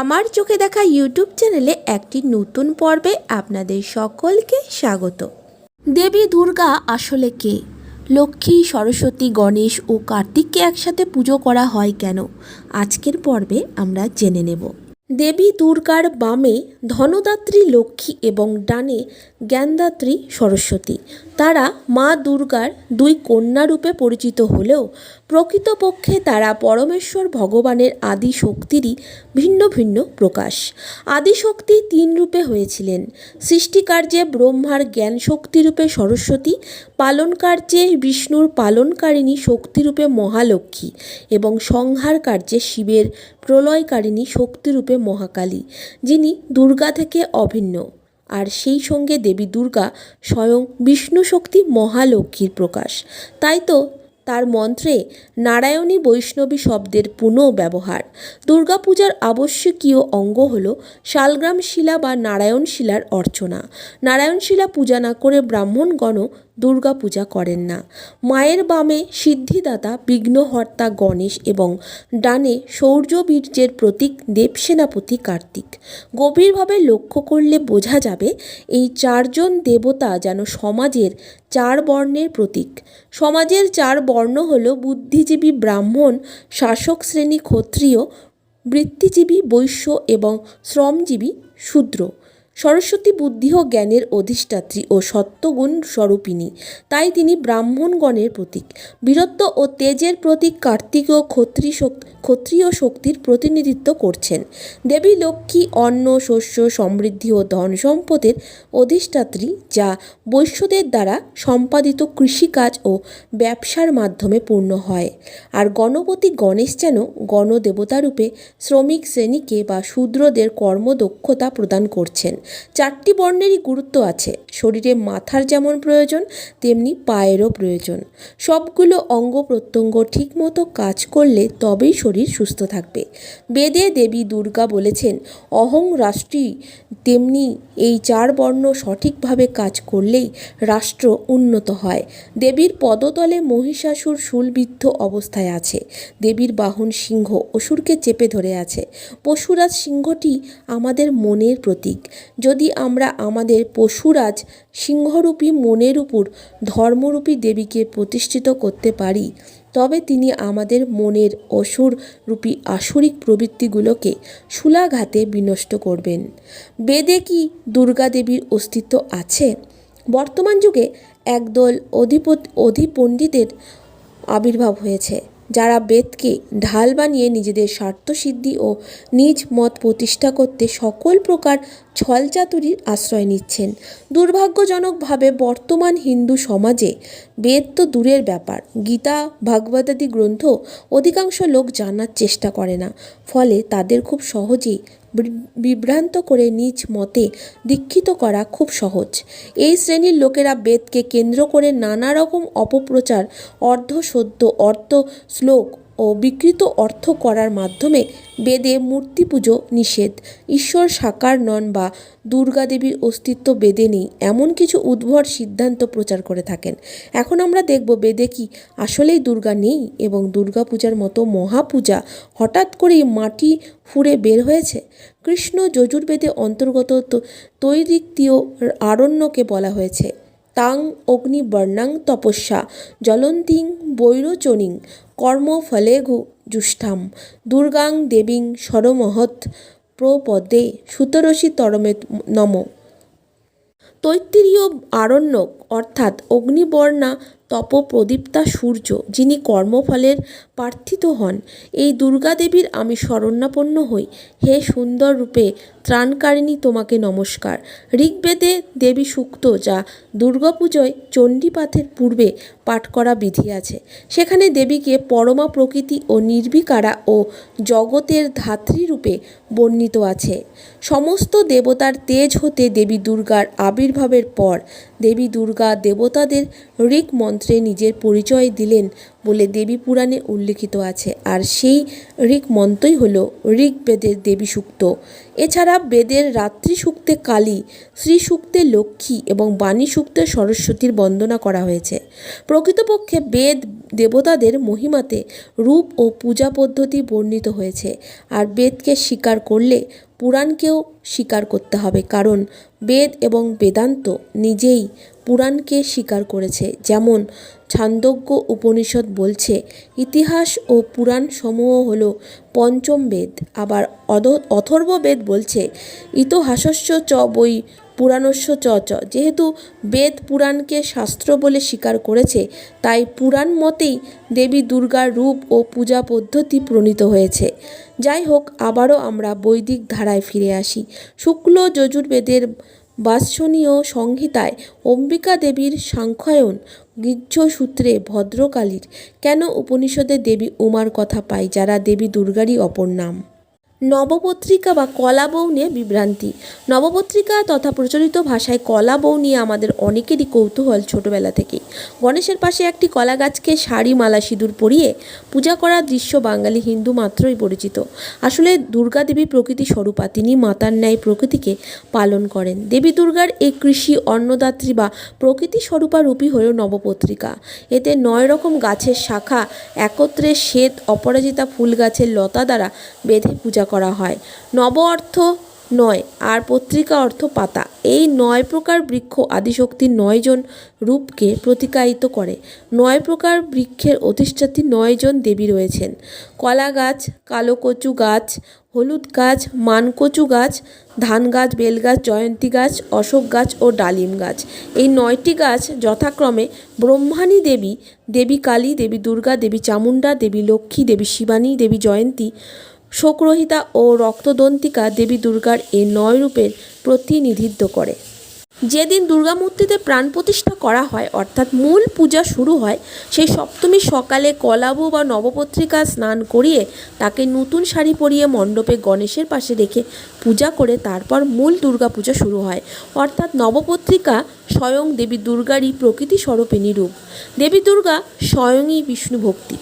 আমার চোখে দেখা ইউটিউব চ্যানেলে একটি নতুন পর্বে আপনাদের সকলকে স্বাগত। দেবী দুর্গা আসলে কে? লক্ষ্মী, সরস্বতী, গণেশ ও কার্তিককে একসাথে পুজো করা হয় কেন? আজকের পর্বে আমরা জেনে নেব। দেবী দুর্গার বামে ধনদাত্রী লক্ষ্মী এবং ডানে জ্ঞানদাত্রী সরস্বতী। তারা মা দুর্গার দুই কন্যা রূপে পরিচিত হলেও প্রকৃতপক্ষে তারা পরমেশ্বর ভগবানের আদি শক্তিরই ভিন্ন ভিন্ন প্রকাশ। আদিশক্তি তিন রূপে হয়েছিলেন। সৃষ্টিকার্যে ব্রহ্মার জ্ঞান শক্তিরূপে সরস্বতী, পালনকার্যে বিষ্ণুর পালনকারিণী শক্তিরূপে মহালক্ষ্মী এবং সংহার কার্যে শিবের প্রলয়কারিণী শক্তিরূপে মহাকালী, যিনি দুর্গা থেকে অভিন্ন। আর সেই সঙ্গে দেবী দুর্গা স্বয়ং বিষ্ণু শক্তি মহালক্ষ্মীর প্রকাশ। তাই তো তার মন্ত্রে নারায়ণী বৈষ্ণবী শব্দের পুনঃ ব্যবহার। দুর্গাপূজার আবশ্যকীয় অঙ্গ হল শালগ্রাম শিলা বা নারায়ণ শিলার অর্চনা। নারায়ণ শিলা পূজা না করে ব্রাহ্মণগণও দুর্গা পূজা করেন না। মায়ের বামে সিদ্ধিদাতা বিঘ্নহর্তা গণেশ এবং ডানে শৌর্যবীর্যের প্রতীক দেবসেনাপতি কার্তিক। গভীরভাবে লক্ষ্য করলে বোঝা যাবে, এই চারজন দেবতা যেন সমাজের চার বর্ণের প্রতীক। সমাজের চার বর্ণ হল বুদ্ধিজীবী ব্রাহ্মণ, শাসক শ্রেণি ক্ষত্রিয়, বৃত্তিজীবী বৈশ্য এবং শ্রমজীবী শূদ্র। সরস্বতী বুদ্ধি ও জ্ঞানের অধিষ্ঠাত্রী ও সত্যগুণ স্বরূপিণী। তাই তিনি ব্রাহ্মণগণের প্রতীক। বীরত্ব ও তেজের প্রতীক কার্তিক ও ক্ষত্রি ক্ষত্রিয় শক্তির প্রতিনিধিত্ব করছেন। দেবী লক্ষ্মী, অন্ন, শস্য, সমৃদ্ধি ও ধন সম্পদের অধিষ্ঠাত্রী, যা বৈশ্যদের দ্বারা সম্পাদিত কৃষিকাজ ও ব্যবসার মাধ্যমে পূর্ণ হয়। আর গণপতি গণেশ যেন গণদেবতারূপে শ্রমিক শ্রেণীকে বা শূদ্রদের কর্মদক্ষতা প্রদান করছেন। চারটি বর্ণেরই গুরুত্ব আছে। শরীরে মাথার যেমন প্রয়োজন, তেমনি পায়েরও প্রয়োজন। সবগুলো অঙ্গ প্রত্যঙ্গ ঠিকমতো কাজ করলে তবেই শরীর সুস্থ থাকবে। বেদে দেবী দুর্গা বলেছেন, অহং রাষ্ট্রী, তেমনি এই চার বর্ণ সঠিকভাবে কাজ করলেই রাষ্ট্র উন্নত হয়। দেবীর পদতলে মহিষাসুর শুলবিদ্ধ অবস্থায় আছে। দেবীর বাহন সিংহ অসুরকে চেপে ধরে আছে। পশুরাজ সিংহটি আমাদের মনের প্রতীক। যদি আমরা আমাদের পশুরাজ সিংহরূপী মনের উপর ধর্মরূপী দেবীকে প্রতিষ্ঠিত করতে পারি, তবে তিনি আমাদের মনের অসুর রূপী আসরিক প্রবৃত্তিগুলোকে শুলাঘাতে বিনষ্ট করবেন। বেদে কি দুর্গা দেবীর অস্তিত্ব আছে? বর্তমান যুগে একদল অধিপত, অধিপণ্ডিতের আবির্ভাব হয়েছে। যারা বেদকে ঢাল বানিয়ে নিজেদের স্বার্থসিদ্ধি ও নিজ মত প্রতিষ্ঠা করতে সকল প্রকার ছলচাতুরির আশ্রয় নিচ্ছেন। দুর্ভাগ্যজনকভাবে বর্তমান হিন্দু সমাজে বেদ তো দূরের ব্যাপার। গীতা, ভাগবতাদি গ্রন্থ অধিকাংশ লোক জানার চেষ্টা করে না। ফলে তাদের খুব সহজেই বিভ্রান্ত করে নিজ মতে দীক্ষিত করা খুব সহজ। এই শ্রেণির লোকেরা বেদকে কেন্দ্র করে নানা রকম অপপ্রচার অর্ধসত্য অর্থ শ্লোক ও বিকৃত অর্থ করার মাধ্যমে বেদে মূর্তি পুজো নিষেধ। ঈশ্বর সাকার নন বা দুর্গা দেবীর অস্তিত্ব বেদে নেই, এমন কিছু উদ্ভট সিদ্ধান্ত প্রচার করে থাকেন। এখন আমরা দেখব বেদে কি আসলেই দুর্গা নেই এবং দুর্গা পূজার মতো মহাপূজা হঠাৎ করেই মাটি ফুঁড়ে বের হয়েছে? কৃষ্ণ যজুর্বেদে অন্তর্গত তৈরিক্তীয় আরণ্যকে বলা হয়েছে। তাং অগ্নিবর্ণাং তপস্যা জ্বলন্তীং বৈরোচনীং কর্মফলেঘু জুষ্ঠাম দুর্গাং দেবীং সরমহৎ প্রপদে সুতরসি তরমে নম। তৈত্তিরীয় আরণ্যক অর্থাৎ অগ্নিবর্ণা তপপ্রদীপ্তা সূর্য, যিনি কর্মফলের প্রার্থিত হন, এই দুর্গা দেবীর আমি শরণাপন্ন হই। হে সুন্দর রূপে ত্রাণকারিণী তোমাকে নমস্কার। ঋগ্বেদে দেবী সূক্ত, যা দুর্গাপুজোয় চণ্ডীপাঠের পূর্বে পাঠ করা বিধি আছে। সেখানে দেবীকে পরমা প্রকৃতি ও নির্বিকারা ও জগতের ধাত্রী রূপে বর্ণিত আছে। সমস্ত দেবতার তেজ হতে দেবী দুর্গার আবির্ভাবের পর দেবী দুর্গা দেবতাদের ঋক মন্ত্রে নিজের পরিচয় দিলেন বলে দেবী পুরাণে উল্লিখিত আছে। আর সেই ঋক মন্ত্রই হল ঋগ্বেদের দেবী সূক্ত। এছাড়া বেদের রাত্রি সূক্তে কালী, শ্রী সূক্তে লক্ষ্মী এবং বাণী সূক্তে সরস্বতীর বন্দনা করা হয়েছে। প্রকৃতপক্ষে বেদ দেবতাদের মহিমাতে রূপ ও পূজা পদ্ধতি বর্ণিত হয়েছে। আর বেদকে স্বীকার করলে পুরাণকেও স্বীকার করতে হবে কারণ বেদ এবং বেদান্ত নিজেই পুরাণকে স্বীকার করেছে। যেমন ছান্দোগ্য উপনিষদ বলছে, ইতিহাস ও পুরাণ সমূহ হল পঞ্চম বেদ। আবার অথর্ব বেদ বলছে, ইতিহাসস্য চ বই পুরাণস্য চ চ। যেহেতু বেদ পুরাণকে শাস্ত্র বলে স্বীকার করেছে, তাই পুরাণ মতেই দেবী দুর্গার রূপ ও পূজা পদ্ধতি প্রণীত হয়েছে। যাই হোক, আবারও আমরা বৈদিক ধারায় ফিরে আসি। শুক্ল যজুর্বেদের বাৎসনীয় সংহিতায় অম্বিকা দেবীর সাংখ্যায়ন গীর্যসূত্রে ভদ্রকালীর। কেন উপনিষদে দেবী উমার কথা পাই যারা দেবী দুর্গারই অপর নাম? নবপত্রিকা বা কলা বউ নিয়ে বিভ্রান্তি। নবপত্রিকা তথা প্রচলিত ভাষায় কলা বউ নিয়ে আমাদের অনেকেরই কৌতূহল ছোটবেলা থেকেই গণেশের পাশে একটি কলা গাছকে শাড়ি মালা সিঁদুর পরিয়ে পূজা করার দৃশ্য বাঙালি হিন্দু মাত্রই পরিচিত। আসলে দুর্গা দেবী প্রকৃতি স্বরূপা, তিনি মাতার ন্যায় প্রকৃতিকে পালন করেন। দেবী দুর্গার এই কৃষি, অন্নদাত্রী বা প্রকৃতি স্বরূপা রূপী হল নবপত্রিকা। এতে নয় রকম গাছের শাখা, একত্রে শ্বেত অপরাজিতা ফুল গাছের লতা দ্বারা বেঁধে পূজা করা হয়। নব অর্থ নয় আর পত্রিকা অর্থ পাতা। এই নয় প্রকার বৃক্ষ আদিশক্তির নয়জন রূপকে প্রতিকায়িত করে। নয় প্রকার বৃক্ষের অধিষ্ঠাত্রী নয়জন দেবী রয়েছেন। কলা গাছ, কালো কচু গাছ, হলুদ গাছ মানকচু গাছ, ধান গাছ, বেল গাছ, জয়ন্তী গাছ, অশোক গাছ ও ডালিম গাছ। এই নয়টি গাছ যথাক্রমে ব্রহ্মাণী দেবী দেবী কালী, দেবী দুর্গা, দেবী চামুণ্ডা, দেবী লক্ষ্মী, দেবী শিবানী, দেবী জয়ন্তী শোকরহিতা ও রক্তদন্তিকা দেবী দুর্গার এই নয় রূপের প্রতিনিধিত্ব করে। যেদিন দুর্গা মূর্তিতে প্রাণ প্রতিষ্ঠা করা হয়, অর্থাৎ মূল পূজা শুরু হয়, সেই সপ্তমী সকালে কলাবু বা নবপত্রিকা স্নান করিয়ে তাকে নতুন শাড়ি পরিয়ে মণ্ডপে গণেশের পাশে রেখে পূজা করে তারপর মূল দুর্গা পূজা শুরু হয়। অর্থাৎ নবপত্রিকা স্বয়ং দেবী দুর্গারই প্রকৃতি স্বরূপিণী রূপ। দেবী দুর্গা স্বয়ংই বিষ্ণু ভক্তি।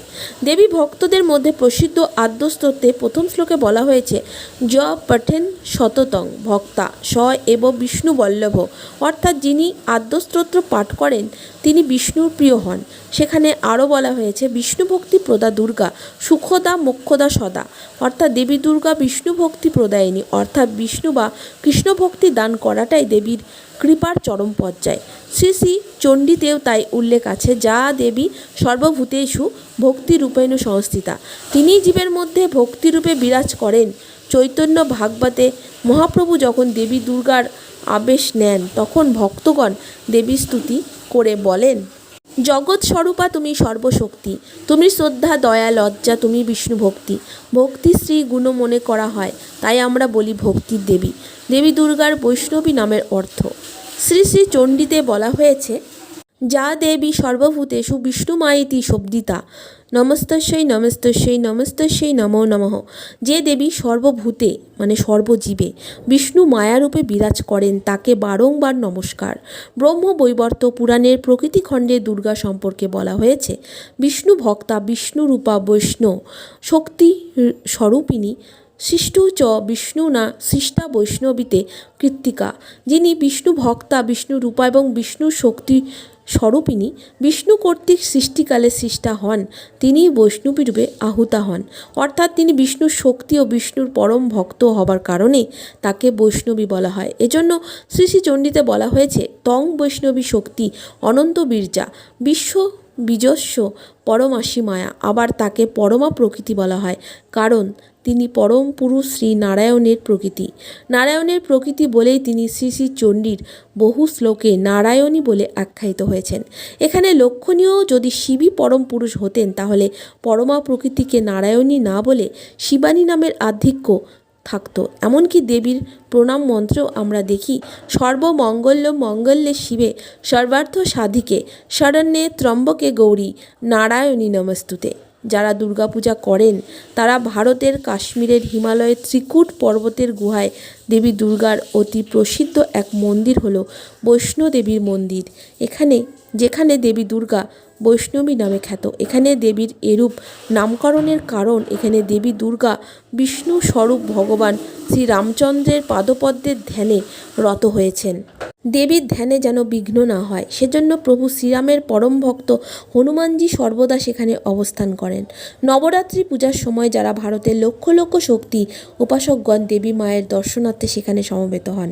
দেবী ভক্তদের মধ্যে প্রসিদ্ধ আদ্যস্তত্ত্বে প্রথম শ্লোকে বলা হয়েছে, য পঠেন শততং ভক্তা স এব বিষ্ণু বল্লভ। অর্থাৎ যিনি আদ্যস্তোত্র পাঠ করেন, তিনি বিষ্ণুর প্রিয় হন। সেখানে আরও বলা হয়েছে, বিষ্ণু ভক্তি প্রদা দুর্গা, সুখদা মোক্ষদা সদা। অর্থাৎ দেবী দুর্গা বিষ্ণু ভক্তি প্রদায়িনী। অর্থাৎ বিষ্ণু বা কৃষ্ণ ভক্তি দান করাটাই দেবীর কৃপার চরম পর্যায়। শ্রী শ্রী চণ্ডীতেও তাই উল্লেখ আছে, যা দেবী সর্বভূতেষু ভক্তিরূপেণ সংস্থিতা তিনি জীবের মধ্যে ভক্তিরূপে বিরাজ করেন। চৈতন্য ভাগবতে মহাপ্রভু যখন দেবী দুর্গার আবেশ নেন, তখন ভক্তগণ দেবী স্তুতি করে বলেন জগৎ স্বরূপা তুমি সর্বশক্তি। তুমি শ্রদ্ধা, দয়া, লজ্জা, তুমি বিষ্ণু ভক্তি। ভক্তি শ্রী গুণ মনে করা হয়, তাই আমরা বলি ভক্তির দেবী। দেবী দুর্গার বৈষ্ণবী নামের অর্থ। শ্রী শ্রী চণ্ডীতে বলা হয়েছে যা দেবী সর্বভূতেষু বিষ্ণুমায়িতি শব্দিতা নমস্তস্যই নমস্তস্যই নমস্তস্যই নমো নমঃ। যে দেবী সর্বভূতে মানে সর্বজীবে, বিষ্ণু মায়ারূপে বিরাজ করেন, তাকে বারংবার নমস্কার। ব্রহ্ম বৈবর্ত পুরাণের প্রকৃতিখণ্ডে দুর্গা সম্পর্কে বলা হয়েছে, বিষ্ণু ভক্তা বিষ্ণুরূপা বৈষ্ণব শক্তি স্বরূপিণী সৃষ্টু চ বিষ্ণু না সৃষ্টা বৈষ্ণবীতে কৃত্তিকা। যিনি বিষ্ণু ভক্তা, বিষ্ণু রূপা এবং বিষ্ণু শক্তি স্বরূপিণী বিষ্ণু কর্তৃক সৃষ্টিকালে সৃষ্টা হন তিনি বৈষ্ণবী রূপে আহুতা হন। অর্থাৎ তিনি বিষ্ণুর শক্তি ও বিষ্ণুর পরম ভক্ত হবার কারণে তাকে বৈষ্ণবী বলা হয়। এজন্য শ্রী শ্রী চণ্ডীতে বলা হয়েছে, তং বৈষ্ণবী শক্তি অনন্ত বীর্যা, বিশ্ব বীজস্ব পরমাসী মায়া। আবার তাকে পরমা প্রকৃতি বলা হয়, কারণ তিনি পরম পুরুষ শ্রী নারায়ণের প্রকৃতি। নারায়ণের প্রকৃতি বলেই তিনি শ্রী শ্রী চণ্ডীর বহু শ্লোকে নারায়ণী বলে আখ্যায়িত হয়েছেন। এখানে লক্ষণীয় যদি শিবই পরম পুরুষ হতেন, তাহলে পরমা প্রকৃতিকে নারায়ণী না বলে শিবানী নামের আধিক্য থাকতো। এমনকি দেবীর প্রণাম মন্ত্রেও আমরা দেখি, সর্বমঙ্গল্য মঙ্গল্যে শিবে, সর্বার্থ সাধিকে, শরণ্যে ত্রম্বকে গৌরী, নারায়ণী নমস্তুতে। যারা দুর্গাপূজা করেন, তারা ভারতের কাশ্মীরের হিমালয়ের ত্রিকুট পর্বতের গুহায় দেবী দুর্গার অতি প্রসিদ্ধ এক মন্দির হলো বৈষ্ণোদেবীর মন্দির। এখানে, যেখানে দেবী দুর্গা বৈষ্ণবী নামে খ্যাত। এখানে দেবীর এরূপ নামকরণের কারণ এখানে দেবী দুর্গা, বিষ্ণু স্বরূপ ভগবান শ্রী রামচন্দ্রের পাদপদ্মের ধ্যানে রত হয়েছেন। দেবীর ধ্যানে যেন বিঘ্ন না হয়, সেজন্য প্রভু শ্রীরামের পরম ভক্ত হনুমানজি সর্বদা সেখানে অবস্থান করেন। নবরাত্রি পূজার সময় যারা ভারতের লক্ষ লক্ষ শক্তি উপাসকগণ দেবী মায়ের দর্শনার্থে সেখানে সমবেত হন।